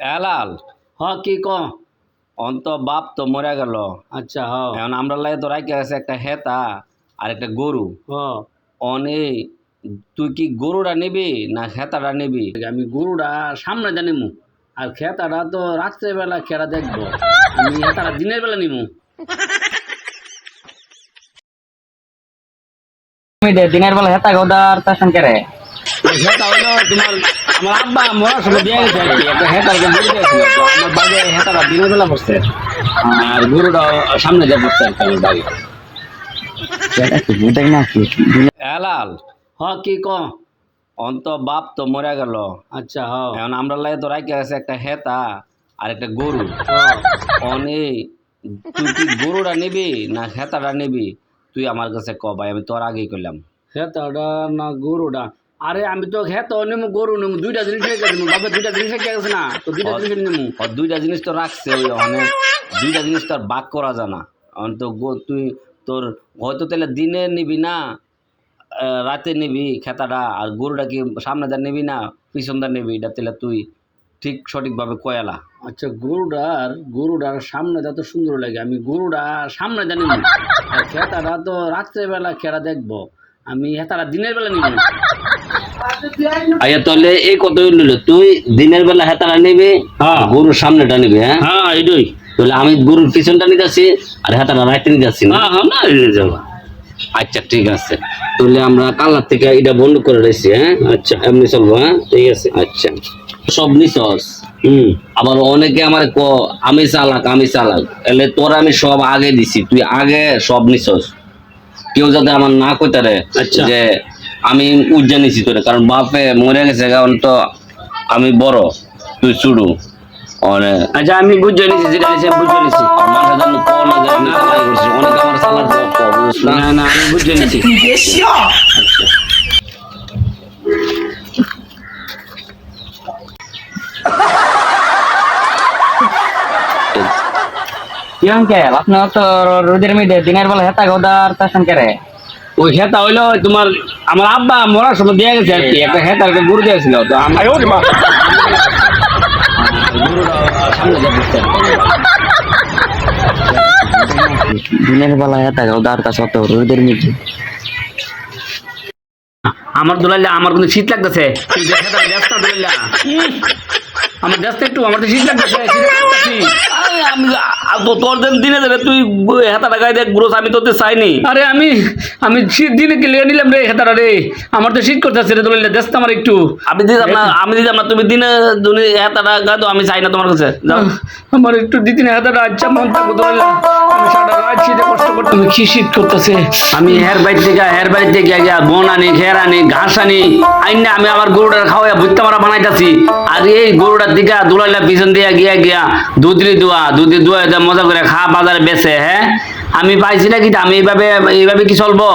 এলাল। হ কি ক? অন্ত বাপ তো মরে গেল। আচ্ছা হ এখন আমরা লাগে তো রাখে আছে একটা হেতা আর একটা গরু। হ অনে তুই কি গরুটা নিবি না হেতাটা নিবি? আমি গরুটা সামনে জানিমু আর খেতাটা তো রাত্রেবেলা খেলা দেখব। আমি খেতাটা দিনের বেলা নিমু। দিনের বেলা হেতা গোদার তার করে ওই হেতা তোমার আমার আব্বা মরার সময় দিয়ে গেছে আর কি একটা হেতার গরু দিয়েছিল তো আমার বাড়ি হেতাটা দিনের বসছে আর গরুটা সামনে যা বসছে আর কি আমার বাড়ি। কি এলাল হ কি ক? অন্ত বাপ তো মরে গেল। আচ্ছা হ। এখন আমরা লাগে তো রাখে আছে একটা হেতা আর একটা গরু। হ। অনে তুই কি গরুটা নিবি না হেতাটা নিবি? তুই আমার কাছে ক ভাই আমি তোর আগেই করলাম হেতাটা না গরুটা? আরে আমি তো হেতা নেমু গরু নেমু দুইটা জিনিস রেখে দেবো বাবা দুইটা জিনিস রেখে গেছে না তো দুইটা জিনিস নেমু। দুইটা জিনিস তো রাখছে ওই দুইটা জিনিস তো আর বাক করা জানা তো তুই তোর হয়তো তাহলে দিনে নিবি না রাতে নিবি খেতাটা আর গরুটা কি সামনে দার নিবি না পিছন দার নিবি এটা তাহলে তুই ঠিক সঠিকভাবে কয়ালা আচ্ছা গরুটার গরুটার সামনে তো সুন্দর লাগে আমি গরুটা সামনে জানি না খেতাটা তো রাত্রেবেলা খেলা দেখব আমি হেতাটা দিনের বেলা নিব আচ্ছা তাহলে এই কত নিল তুই দিনের বেলা হেতাটা নিবি হ্যাঁ। গরুর সামনেটা নিবি হ্যাঁ? হ্যাঁ এটাই তাহলে আমি গরুর পিছনটা নিতে আসি আর হেতাটা রাইতে নিতে আসছি না? হ্যাঁ হ্যাঁ না এনে যাব। আচ্ছা ঠিক আছে। তাহলে আমরা কালার থেকে এটা বন্ধ করে হ্যাঁ? আচ্ছা। এমনি চলবো হ্যাঁ? ঠিক আছে। আচ্ছা। সব নিছস? হুম। আবার অনেকে আমার ক আমি চালাক আমি চালাক। এলে তোর আমি সব আগে দিছি তুই আগে সব নিছস। কেউ যাতে আমার না কইতে রে আচ্ছা। যে আমি উজ্জা নিছি তোরে কারণ বাপে মরে গেছে কারণ তো আমি বড় তুই চুড়ু। অনেক আচ্ছা আমি বুঝে নিছি যেটা নিছি বুঝে নিছি। মানুষের জন্য কল না যে আমি করছি অনেক আমার চালাক না? না না আমি বুঝে নিছি। কি আপনার তো রোদের মিডে দিনের বেলা হেতা গোদার তার করে ওই হেতা হইল তোমার আমার আব্বা মরার সময় দিয়ে গেছে আর কি একটা হেতার একটা গরু দিয়েছিল তো আমি কি। দিনের বেলা হেতা গোদার তা সত্য রোদের আমার দোলাইলে আমার কিন্তু শীত লাগতেছে আমার দেশটা একটু আমার তো শীত লাগতেছে শীত লাগতেছি। আরে তোর যেন দিনে তুই হেতা টাকায় দেখ গ্রোস আমি তোতে চাইনি। আরে আমি আমি শীত দিনে কি নিলাম রে হেতাটা রে? আমার তো শীত করতেছে রে আমার একটু। আমি দিতাম না আমি দিতাম না তুমি দিনে দিনে হেতা টাকা তো আমি চাই না তোমার কাছে। যাও। আমার একটু দিদি না হেতাটা আচ্ছা মন থাকো আমি সারা রাত শীতে কষ্ট করতে কি শীত করতেছে? আমি হের বাড়ি থেকে হের বাড়ি থেকে গিয়া বন আনি খের আনি ঘাস আনি আইনে আমি আমার গরুটার খাওয়া ভুত্তা মারা বানাইতাছি। আর এই গরুটার দিকে দুলাইলা পিছন দিয়া গিয়া গিয়া দুধরি দোয়া দুধি দোয়া মজা করে খা, বাজারে বেচে হ্যাঁ? আমি পাইছি না কি আমি এইভাবে এইভাবে কি চলবো?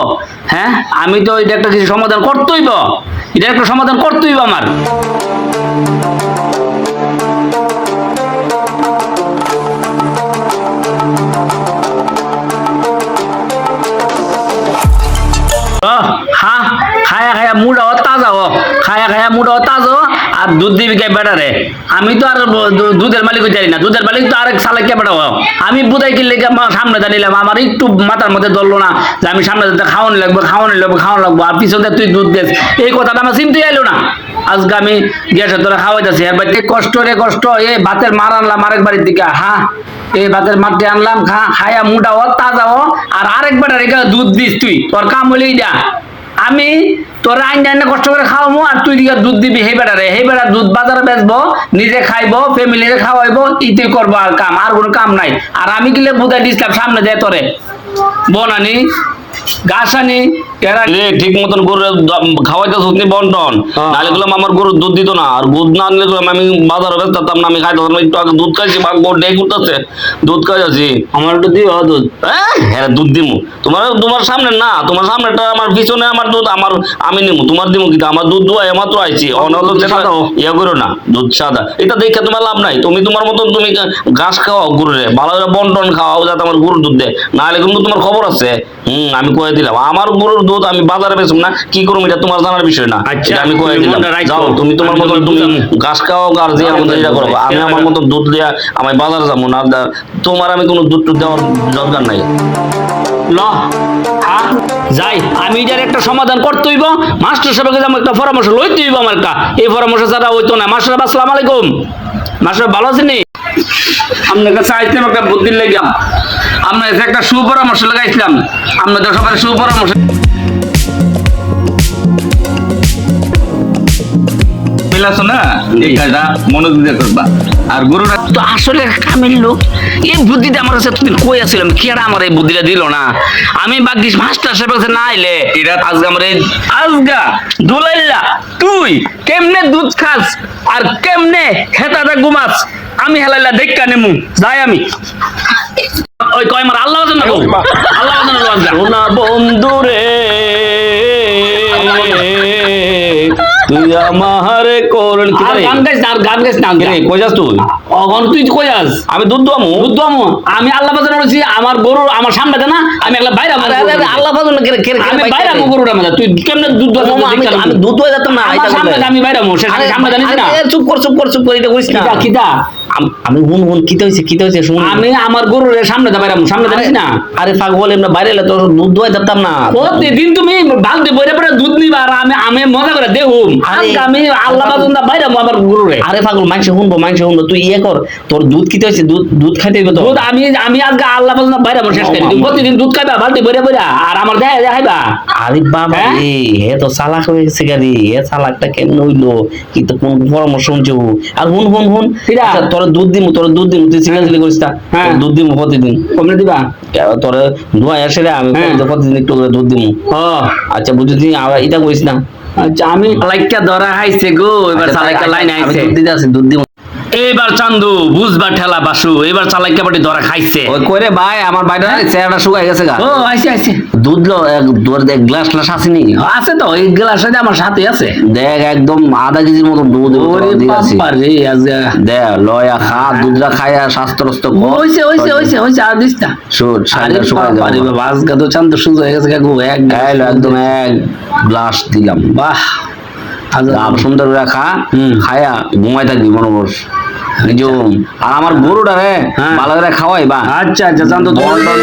হ্যাঁ? আমি তো এটা একটা কিছু সমাধান করতেইব এটা একটা সমাধান করতেইব আমার। খায়া খায়া মুড তাজা হ। খায়া খায়া মুড তাজা আর দুধ দিবি কে বেটারে আমি তো আর দুধের মালিক জানি না। দুধের মালিক তো আরেক সালে কে বেটা হ। আমি বুধাই কিনলে সামনে দাঁড়িলাম আমার একটু মাথার মধ্যে ধরলো না যে আমি সামনে দাঁড়িয়ে খাওয়ানো লাগবে খাওয়ানো লাগবে, খাওয়ানো লাগবো। আর পিছনে তুই দুধ দেস। এই কথাটা আমার চিনতে এলো না। আজকে আমি গ্যাসের তোরা খাওয়াইতেছি। এর বাড়িতে কষ্ট রে কষ্ট। এ ভাতের মার আনলাম আরেক বাড়ির দিকে। হ্যাঁ এই ভাতের মাঠে আনলাম। খা, খায়া মুডা হ, তাজা হ। আর আরেক বেটার দুধ দিস তুই। তোর কাম হলেই যা। আমি তোর আইন আইনে কষ্ট করে খাওয়াবো আর তুই দিকে দুধ দিবি সেই বেড়ারে সেই বেড়া দুধ বাজারে বেচবো, নিজে খাইবো ফ্যামিলিরে খাওয়াইবো ইতি করব আর কাম, আর কোনো কাম নাই। আর আমি গেলে বুঝাই দিছিলাম সামনে দেয় তোরে। বোন আনি গাছ আনি কেরা ঠিক মতন গরু খাওয়াইতে শুনি বন্টন। হ্যাঁ। নাহলে গেলাম আমার দুধ দিত না। আর দুধ না আনলে তো আমি বাজারে বেচতাম না আমি খাইতাম না। একটু আগে দুধ খাইছি বা গরু ডে করতেছে দুধ খাইছি আমার একটু দিও দুধ। হ্যাঁ হ্যাঁ দুধ দিমু। তোমার তোমার সামনে না তোমার সামনেটা আমার পিছনে আমার দুধ আমার আমি নিমু। তোমার দিমু কিন্তু আমার দুধ দুয়া মাত্র আইছি। অনল। ইয়া করো না দুধ সাদা। এটা দেখে তোমার লাভ নাই। তুমি তোমার মতন তুমি ঘাস খাওয়াও গরুরে। ভালো করে বন্টন খাওয়াও যাতে আমার গরুর দুধ দেয়। নাহলে কিন্তু তোমার খবর আছে। হম আমি কয়ে দিলাম আমার গরুর দুধ দুধ আমি বাজারে বেচুম না কি করুম এটা তোমার জানার বিষয় না। আচ্ছা, এটা আমি কয়ে দিলাম। যাও তুমি তোমার আমি মতো তোমার তুমি বুঝাবো। ঘাস খাও আর যে আমাদের এটা করব আমি আমার মতো দুধ দিয়া আমি বাজারে যাব না তোমার আমি কোনো দুধ টুধ দেওয়ার দরকার নাই। ল হ্যাঁ যাই। আমি এটার একটা সমাধান করতে হইব। মাস্টার সাহেবকে যেমন একটা পরামর্শ লইতে হইব আমার কা এই পরামর্শ ছাড়া হইতো না। মাস্টার আসসালামু আলাইকুম। মাস্টার ভালো আছেন আপনার কাছে একটা বুদ্ধি আপনার একটা সুপরামর্শ লাগাইছিলাম। আপনাদের সবার সুপরামর্শ মিলাছো না এই কাজটা মনোযোগ দিয়ে করবা। আর গরুটা তো আসলে কামিল লোক এই বুদ্ধিটা আমার কাছে তুমি কই আসছিলাম কেডা আমার এই বুদ্ধিটা দিল না? আমি বাগদিস মাস্টার সাহেবের কাছে না আইলে আমার আজগা দুলাইল্লা তুই কেমনে দুধ খাস আর কেমনে হেতাটা ঘুমাস? আমি হেলাইলা দেখা নেমু যাই আমি। ওই কয় মার আল্লাহ গো। আল্লাহ জানা তুই আমার করণ কি আর রে? গান গাইছ না, গান গাইছ না রে, কই যাস তুই অগন তুই কই আস? আমি দুধ দোয়ামু দুধ দমু আমি আল্লাহ বাজার বলছি আমার গরু আমার সামনে না? আমি একলা বাইরে আল্লাহ আমি বাইরে? গরুটা তুই কেমনে দুধ ও, আমি আমি দুধ যেতাম না সামনে আমি বাইরে মো সামনে জানিস না? আরে, চুপ কর চুপ কর চুপ কর এটা কইস না। কিতা আমি হুন হুন কিতে হইছে কিতে হইছে শুন। আমি আমার গরুর সামনে দে বাইরে মো সামনে জানিস না? আরে পাগল এমনি বাইরে এলে তোর দুধ দোয়া যেতাম না। প্রতিদিন তুমি বালতি বইরে পরে দুধ নিবা আর আমি আমি মজা করে দেহুম। আজকে আমি আল্লাহ বাজার দা বাইরে মো আমার গরুরে। আরে পাগল মাংস শুনব মাংস শুনব তুই ইয়ে কর তোর দুধ কিতে হইছে দুধ দুধ খাইতে হইবে তো? দুধ আমি আমি আজকে আল্লাহ দা বাইরে মো শেষ করি তুমি প্রতিদিন দুধ খাইবা বালতি বইরে বইরা আর আমার দেখাই দেখাইবা? আরে বাবা হ্যাঁ? রে হে তো চালাক হয়ে গেছে গাড়ি হে চালাকটা কেমন হইল? কিন্তু কোন পরামর্শ শুনছো? আর হুন হুন হুন আচ্ছা, তোর দুধ দিমু তোর দুধ দিমু তুই সিগারেট করিস না হ্যাঁ। দুধ দিমু প্রতিদিন। কমলে দিবা? তোর ধোয়া এসে রে আমি হ্যাঁ। প্রতিদিন একটু করে দুধ দিমু। ও আচ্ছা বুঝছি এটা করিস না। আচ্ছা আমি লাইকটা ধরা হাইছে গো এবার আচ্ছা, চালাইকা লাইন আইছে দুধ দিতে আছি দুধ দিমু। এইবার চান্দু বুঝবা ঠেলা বাসু এবার চালাইকা বাটি ধরা খাইছে। কইরে ভাই আমার বাইরে চেহারাটা শুকাই গেছে গা। ও আইছে আইছে। দুধ লো এক দুধ এক গ্লাস গ্লাস আসেনি আছে তো এই গ্লাস আছে আমার সাথে আছে। দেখ একদম আধা কেজির মতো দুধ ওরে বাবা রে আজকে দে লয়া খা দুধটা খাইয়া স্বাস্থ্য রস্ত হইছে হইছে হইছে হইছে আর দিস না। শুট আরে শুকাই বাবা রে দেবো বাবা আজকে তো চান্দু সুন্দর হয়ে গেছে কাকু এক খাইলো একদম এক গ্লাস দিলাম। বাহ। আজ সুন্দর করে খা খায়া ঘুমাই থাকবি নিজম আর আমার গরুটা রে হ্যাঁ। ভালো করে খাওয়াই বা। আচ্ছা আচ্ছা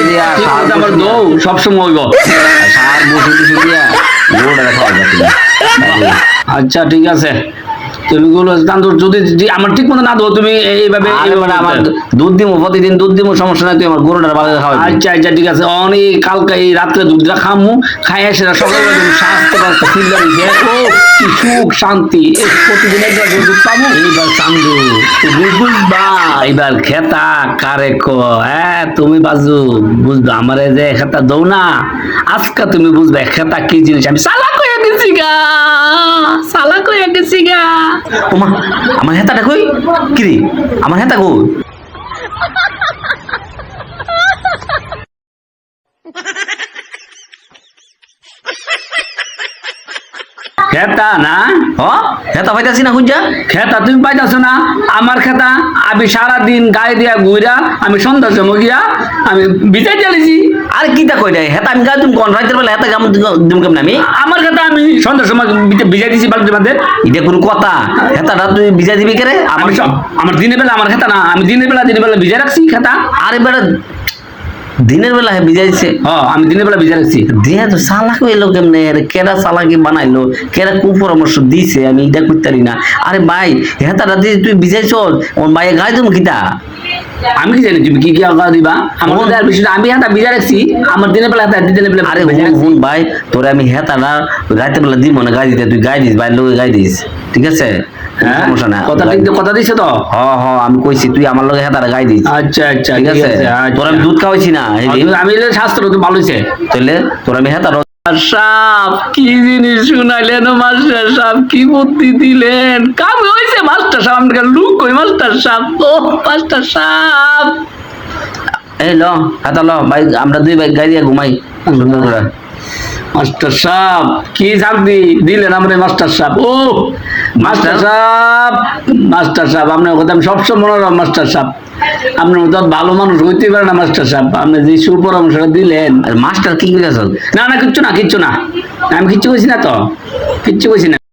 দিয়া, সার আমার দৌ সবসময় হইব সার বসে টুসে দিয়া গরুটা খাওয়াই আচ্ছা ঠিক আছে। তুমি যদি আমার ঠিক মতো না তুমি এইভাবে আমার দুধ দিমু প্রতিদিন দুধ দিমু সমস্যা নাই তুই আমার আচ্ছা আচ্ছা ঠিক আছে। অনেক কালকে এই রাত্রে দুধটা খামু খাই আসে সকালে স্বাস্থ্য স্বাস্থ্য ফিল লাগছে ও কি সুখ শান্তি। প্রতিদিন একবার দুধ পাবো এইবার চান্দু তুমি বুঝবা এবার খেতা কারে ক? হ্যাঁ তুমি বাজু বুঝবা আমার এই যে খেতা দৌ না আজকে তুমি বুঝবে খেতা কি জিনিস? আমি সালাক হয়ে গেছি গা সালাক হয়ে গেছি গা। ওমা, আমার হেতাটা কই? কিরে আমার হেতা কই? খেতা না? হ? হেতা পাইতাছি না খুঁজা? খেতা তুমি পাইতাছো না? আমার খেতা, আমি সারা দিন গায়ে দিয়া ঘুরা আমি সন্ধ্যার সময় গিয়া, আমি বিতাই চালিয়েছি আর কি তা কই রে হেতা আমি গা তুমি কোন রাইতের বেলা হেতা গাম দিম কেমন আমি? আমার খেতা আমি সন্ধ্যার সময় বিতে- ভিজাই দিছি বালতির মধ্যে এটা কোন কথা। হেতাটা তুই ভিজা দিবি কে রে? আমার আমার দিনের বেলা আমার খেতা না আমি দিনের বেলা দিনের বেলা ভিজাই রাখছি খেতা আরে বেটা দিনের বেলা ভিজা দিছে। হ্যাঁ আমি দিনের বেলা ভিজাই রাখছি। দিয়ে তো চালাক হইল কেমনে? রে কেডা চালাকি বানাইলো? কেডা কুপরামর্শ দিছে? আমি এটা করতে পারি না। আরে ভাই হেতাটা দিয়ে তুই ভিজাইছ ওর মায়ে গায়ে তুমি কিতা? আমি কি জানি তুমি কি কি আওয়াজ দিবা? আমার মধ্যে আর বিষয় আমি হাতা ভিজাই রাখছি। আমার দিনের বেলা হাতা দিনের বেলা আরে হুন হুন ভাই তোরে আমি হেতাটা গাইতে বেলা দিব না গাই দিতে তুই গাই দিস ভাই লোকে গায়ে দিস। ঠিক আছে? কোনো হ্যাঁ? সমস্যা না। কথা ঠিক- কথা দিছো তো? হ হ আমি কইছি তুই আমার লগে গায়ে দিস। আচ্ছা আচ্ছা ঠিক আছে? তোর আমি দুধ খাওয়াইছি না এই আমি আমি স্বাস্থ্য তো ভালো তাহলে তোর আমি হেতাটা সাপ, কি জিনিস শুনাইলেন মাস্টার সাপ, কি বুদ্ধি দিলেন? কাম হয়েছে মাস্টার সাপ আমাকে লুক কই মাস্টার সাপ? ও, মাস্টার সাপ! এই ল হাতা ল, ভাই, আমরা দুই ভাই গাড়ি ঘুমাই। সুন্দর করে মাস্টার সাহেব কি চাকরি দিলেন আমরা মাস্টার সাহেব? ও মাস্টার সাহেব মাস্টার সাহেব আপনার কথা আমি সবসময় মনে রাখ মাস্টার সাহেব। আপনার তো ভালো মানুষ হইতে পারে না মাস্টার সাহেব। আপনি যে সুপরামর্শটা দিলেন। আর মাস্টার কি করেছ না না কিচ্ছু না কিচ্ছু না। আমি কিচ্ছু কইছি না তো। কিচ্ছু কইছি না।